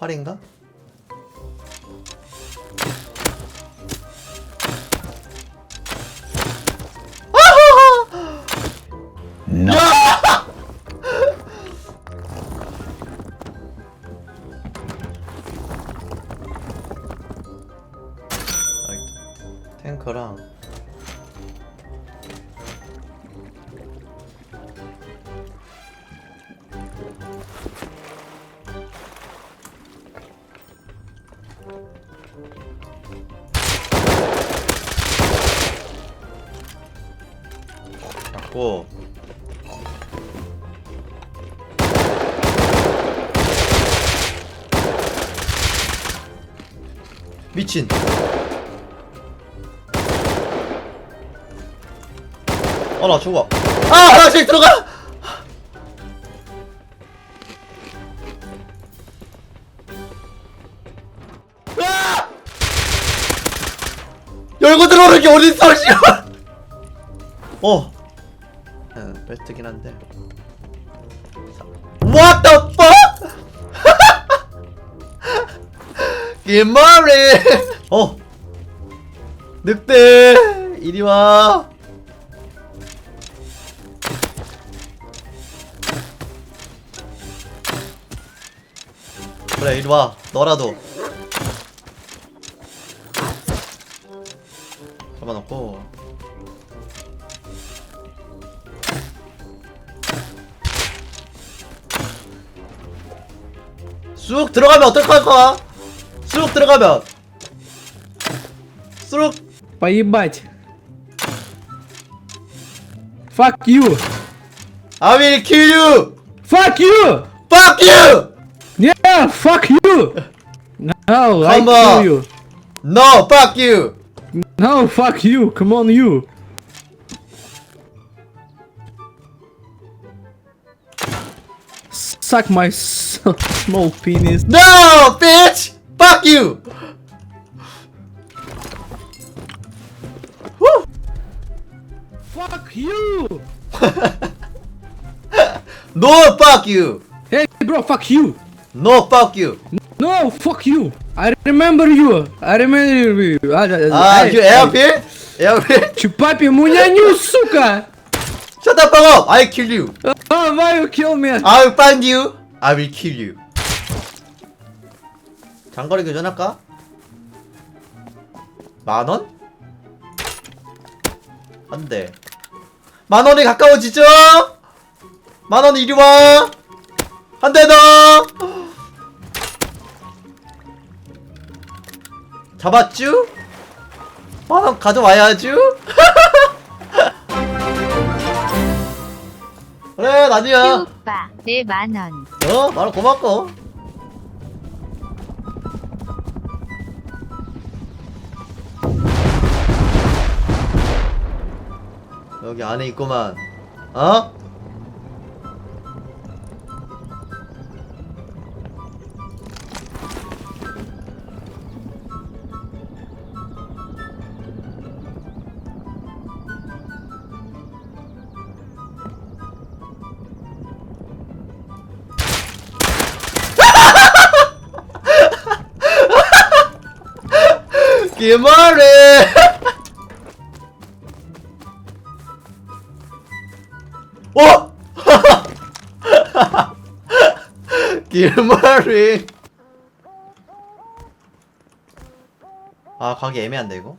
활인가? 아, 있다. 탱커랑 잡고. 미친. 어 나 죽어. 아 하나씩 들어가 게 어딨어 씨발? 어. 응, 베스트긴 한데. What the fuck? 김말이 어. 늑대 이리 와. 그래 이리 와. 너라도 잡아놓고 쑥 들어가면 어떡할 거야? 쑥 들어가면 쑥 Поебать. Fuck you. I will kill you Fuck you. Fuck you Yeah, fuck you. No, I Come kill on. you. No fuck you No, fuck you. Come on, you. Suck my small penis. No bitch Fuck you Woo. Fuck you. No fuck you Hey, bro, fuck you. No fuck you No, fuck you. I remember you. I remember you. Ah, ah, 아 hey, you 에어필? 에어필? Чупапи муняню, сука! Shut the fuck up I kill you Oh, why you kill me? I will find you I will kill you 장거리 교전할까? 만원? 안돼 만원이 가까워지죠? 만원 이리 와! 한대 더! 잡았쥬? 만원 가져와야쥬? 그래 나니야 오빠 내 만원 어? 말로 고맙고 여기 안에 있구만 어? 기말해 어? 길말이 아 가기 애매한데 이거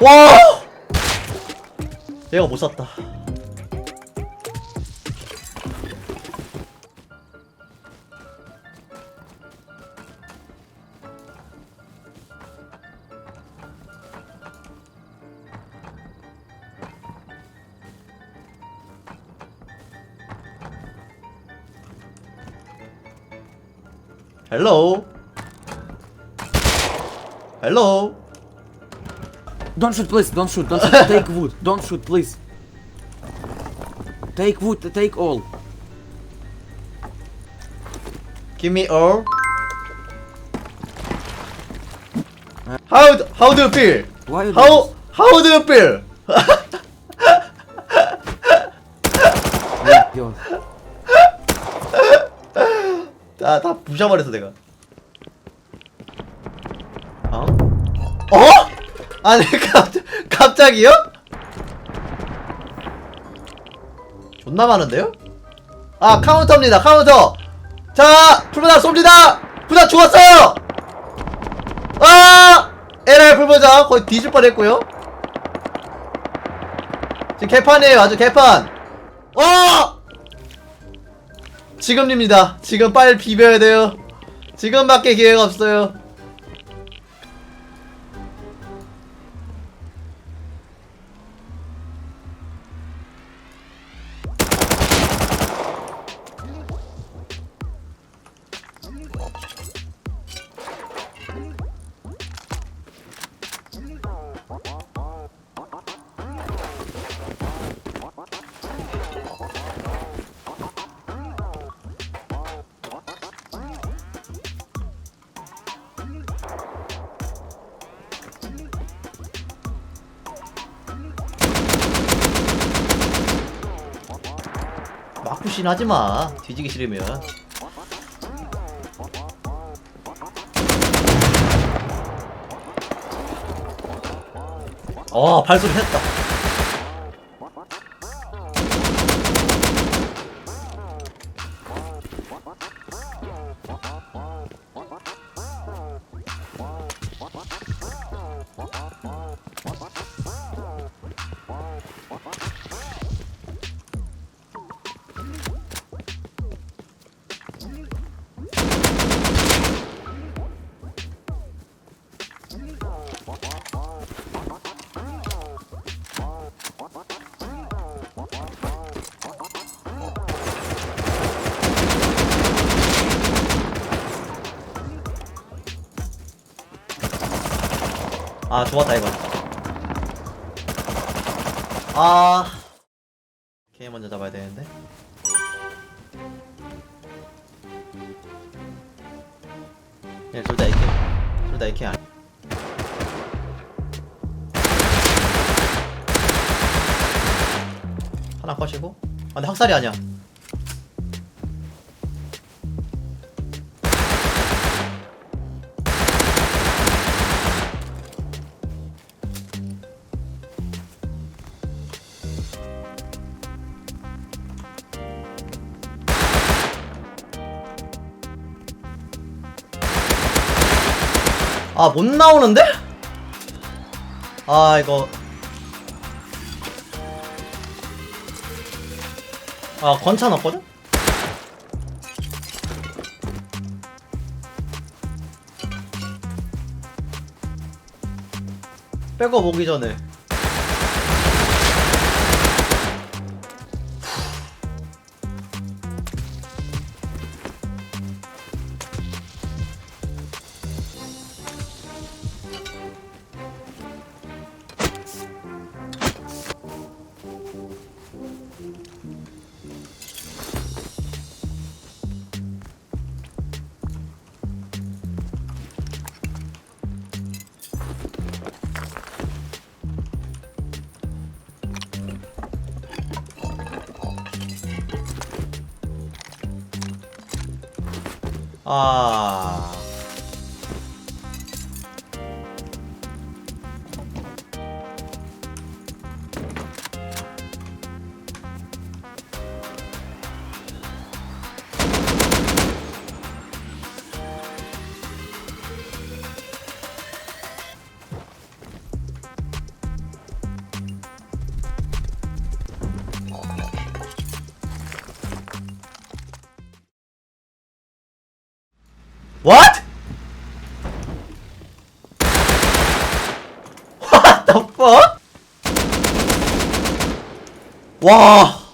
와! 얘가 못 샀다. 헬로. 헬로. Don't shoot, please. Don't shoot. Don't shoot. Take wood. Don't shoot, please. Take wood, take all. Give me all. How d- how do you feel? Why you do How how do you feel? this? Yo, 다다 부셔버렸어 내가. 아니 갑 갑자기요? 존나 많은데요? 아 카운터입니다 카운터. 자 풀보자 쏩니다. 부자 죽었어요. 아 에라이 풀보자 거의 뒤질 뻔했고요. 지금 개판이에요 아주 개판. 어! 지금입니다. 지금 빨리 비벼야 돼요. 지금밖에 기회가 없어요. 막부신 하지 마. 뒤지기 싫으면. 어, 발소리 했다. 아, 좋았다, 이거. 아. 걔 먼저 잡아야 되는데. 예, 둘다 AK. 둘 다 AK 아니. 하나 컷이고. 아, 근데 학살이 아니야. 아, 못 나오는데? 아, 이거. 아, 건찬 없거든? 백업 오기 전에. 아. What? What the fuck? 와.